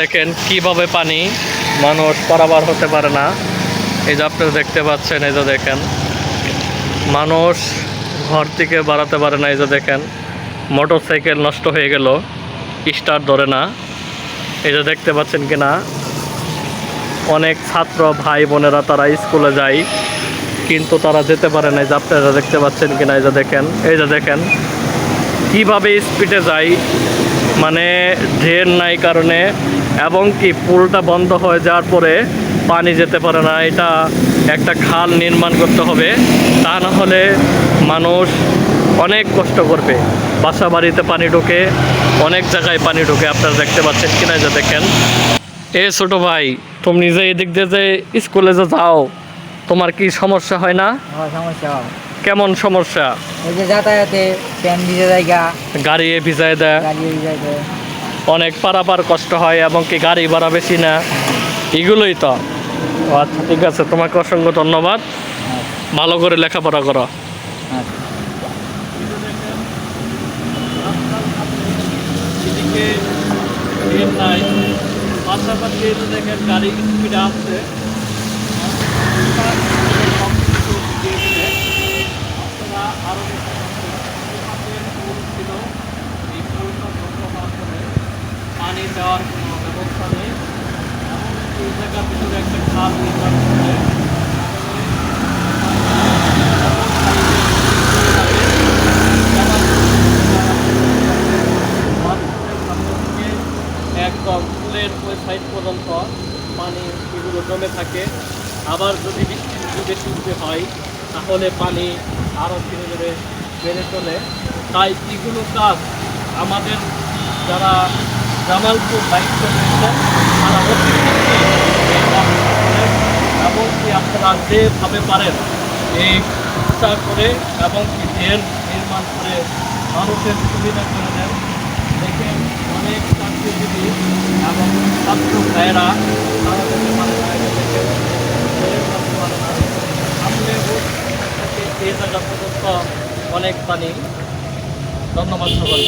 দেখেন কীভাবে পানি মানুষ পারাবার হতে পারে না। এই যে আপনারা দেখতে পাচ্ছেন, এই যে দেখেন। মানুষ ঘর থেকে বাড়াতে পারে না, এই যে দেখেন। মোটর সাইকেল নষ্ট হয়ে গেল স্টার্ট ধরে না। এই যে দেখতে পাচ্ছেন কি না অনেক ছাত্র ভাই বোনেরা তারা স্কুলে যায়, কিন্তু তারা যেতে পারে না। এই যে আপনারা দেখতে পাচ্ছেন কি না এই যে দেখেন, এই যে দেখেন। কীভাবে স্পিডে যায়? মানে ড্রেন নাই কারণে এবং কি পুলটা বন্ধ হয়ে যাওয়ার পরে পানি যেতে পারে না এটা একটা খাল নির্মাণ করতে হবে। তা না হলে মানুষ অনেক কষ্ট করবে। বাসা বাড়িতে পানি ঢুকে অনেক জায়গায় পানি ঢুকে আপনারা দেখতে পাচ্ছেন কিনা যে দেখেন। এ ছোট ভাই তুমি নিজে এদিক দিয়ে যে স্কুলে যে যাও তোমার কি সমস্যা হয় না? সমস্যা কেমন সমস্যা? এই যে যাতায়াতে প্যান ভিজে জায়গা। গাড়ি ভিজায় দেয়। গাড়ি অনেক পারাপার কষ্ট হয় এবং কি গাড়ি ভাড়া বেশি না, এগুলোই তো। আচ্ছা ঠিক আছে, তোমাকে অসংখ্য ধন্যবাদ। ভালো করে লেখাপড়া করো। আচ্ছা। পাশাপাশি দেখেন স্পিড আসছে দেওয়ার কোনো ব্যবস্থা নেই। এমন এই জায়গার ভিতরে একটা খাল নির্মাণ করলে একদম ফুলের ওই সাইড পর্যন্ত পানি এগুলো জমে থাকে। আবার যদি বৃষ্টি যদি বেশি হয়, তাহলে পানি আরও ধীরে ধীরে বেড়ে চলে। তাই এগুলো কাজ আমাদের যারা জামালপুর দায়িত্ব রয়েছেন তারা অতি শীঘ্রই এই কাজটা করেন এবং কি আপনারা যেভাবে পারেন এই উৎসাহ করে এবং ড্রেন নির্মাণ করে মানুষের সুবিধা করে দেন। দেখেন অনেক চাকরিজীবী এবং ছাত্র ভাইয়েরা অনেক পানি। ধন্যবাদ সবাই